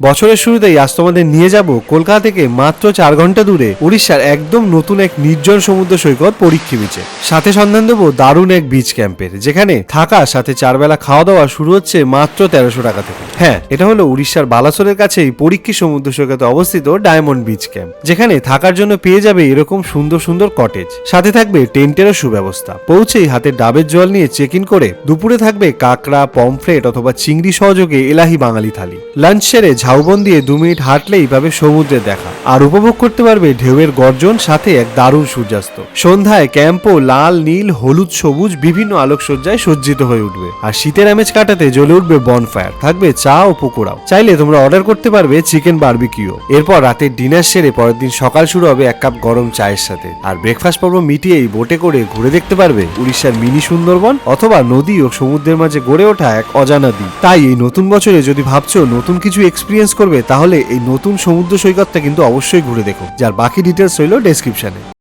বছরের শুরুতেই আজ তোমাদের নিয়ে যাব কলকাতা থেকে মাত্র চার ঘণ্টা দূরে উড়িষ্যার একদম নতুন এক নির্জন সমুদ্র সৈকত পরীক্ষী বিচে সাথে সন্ধান দেবো দারুণ এক বিচ ক্যাম্পের যেখানে থাকা সাথে চার বেলা খাওয়া দাওয়া শুরু হচ্ছে মাত্র তেরোশো টাকা থেকে। হ্যাঁ এটা হলো উড়িষ্যার বালাসোরের কাছেই পরীক্ষী সমুদ্র সৈকতে অবস্থিত ডায়মন্ড বিচ ক্যাম্প। যেখানে থাকার জন্য পেয়ে যাবে এরকম সুন্দর সুন্দর কটেজ সাথে থাকবে টেন্টেরও সুব্যবস্থা। পৌঁছেই হাতে ডাবের জল নিয়ে চেক ইন করে দুপুরে থাকবে কাঁকড়া, পমফ্রেট অথবা চিংড়ি সহযোগে এলাহি বাঙালি থালি। লাঞ্চ সেরে ঝাউবন দিয়ে দু মিনিট হাঁটলেই পাবে সমুদ্রের দেখা। আর উপভোগ করতে পারবে ঢেউয়ের গর্জন, সাথে এক দারুণ সূর্যাস্ত। সন্ধ্যায় ক্যাম্পও লাল, নীল, হলুদ, সবুজ, বিভিন্ন আলোকসজ্জায় সজ্জিত হয়ে উঠবে। আর শীতের আমেজ কাটাতে জ্বলে উঠবে বনফায়ার থাকবে চা ও পকোড়াও। চাইলে তোমরা অর্ডার করতে পারবে চিকেন বারবিকিউ এরপর রাতের ডিনার সেরে পরের দিন সকাল শুরু হবে এক কাপ গরম চায়ের সাথে। আর ব্রেকফাস্ট পর্ব মিটিয়েই বোটে করে ঘুরে দেখতে পারবে উড়িষ্যার মিনি সুন্দরবন অথবা নদী ও সমুদ্রের মাঝে গড়ে ওঠা এক অজানা দ্বীপ। তাই এই নতুন বছরে যদি ভাবছ নতুন কিছু এক্সপিরিয়েন্স করবে, তাহলে এই নতুন সমুদ্র সৈকতটা কিন্তু অবশ্যই ঘুরে দেখো। যার বাকি ডিটেলস রইল ডেসক্রিপশনে